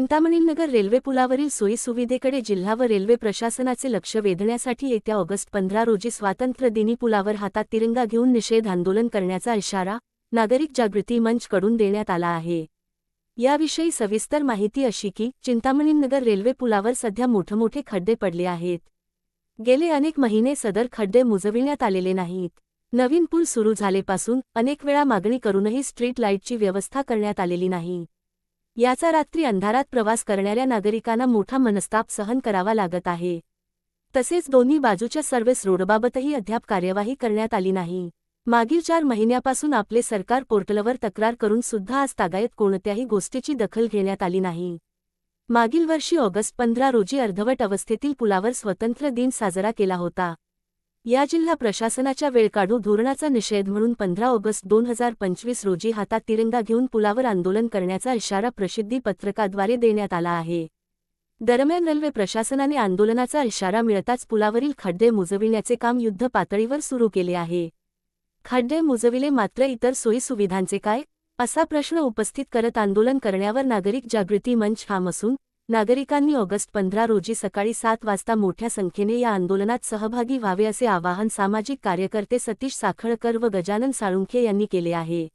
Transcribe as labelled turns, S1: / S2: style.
S1: चिंतामणीनगर railway पुलावरील सोयीसुविधेकडे जिल्हा व railway प्रशासनाचे लक्ष वेधण्यासाठी येत्या ऑगस्ट पंधरा रोजी स्वातंत्र्यदिनी पुलावर हातात तिरंगा घेऊन निषेध आंदोलन करण्याचा इशारा नागरिक जागृती मंच कडून देण्यात आला आहे. याविषयी सविस्तर माहिती अशी की चिंतामणीनगर रेल्वे पुलावर सध्या मोठमोठे खड्डे पडले आहेत. गेले अनेक महिने सदर खड्डे मुजविण्यात आलेले नाहीत. नवीन पूल सुरू झालेपासून अनेक वेळा मागणी करूनही स्ट्रीट लाईटची व्यवस्था करण्यात आलेली नाही. याचा रात्री अंधारात प्रवास करणाऱ्या नागरिकांना मोठा मनस्ताप सहन करावा लागत आहे. तसेच दोन्ही बाजूच्या सर्व्हिस रोडबाबतही अद्याप कार्यवाही करण्यात आली नाही. मागील चार महिन्यापासून आपले सरकार पोर्टलवर तक्रार करून सुद्धा आज तागायत कोणत्याही गोष्टीची दखल घेण्यात आली नाही. मागील वर्षी ऑगस्ट पंधरा रोजी अर्धवट अवस्थेतील पुलावर स्वतंत्र दिन साजरा केला होता. या जिल्हा प्रशासनाच्या वेळकाढू धोरणाचा निषेध म्हणून पंधरा ऑगस्ट दोन हजार पंचवीस रोजी हातात तिरंगा घेऊन पुलावर आंदोलन करण्याचा इशारा प्रसिद्धी पत्रकाद्वारे देण्यात आला आहे. दरम्यान रेल्वे प्रशासनाने आंदोलनाचा इशारा मिळताच पुलावरील खड्डे मुजविण्याचे काम युद्ध पातळीवर सुरू केले आहे. खड्डे मुजविले मात्र इतर सोयीसुविधांचे काय? असा प्रश्न उपस्थित करत आंदोलन करण्यावर नागरिक जागृती मंच ठाम असून नागरिकांनी ऑगस्ट पंधरा रोजी सकाळी सात वाजता मोठ्या संख्येने या आंदोलनात सहभागी व्हावे असे आवाहन सामाजिक कार्यकर्ते सतीश साखळकर व गजानन साळुंखे यांनी केले आहे.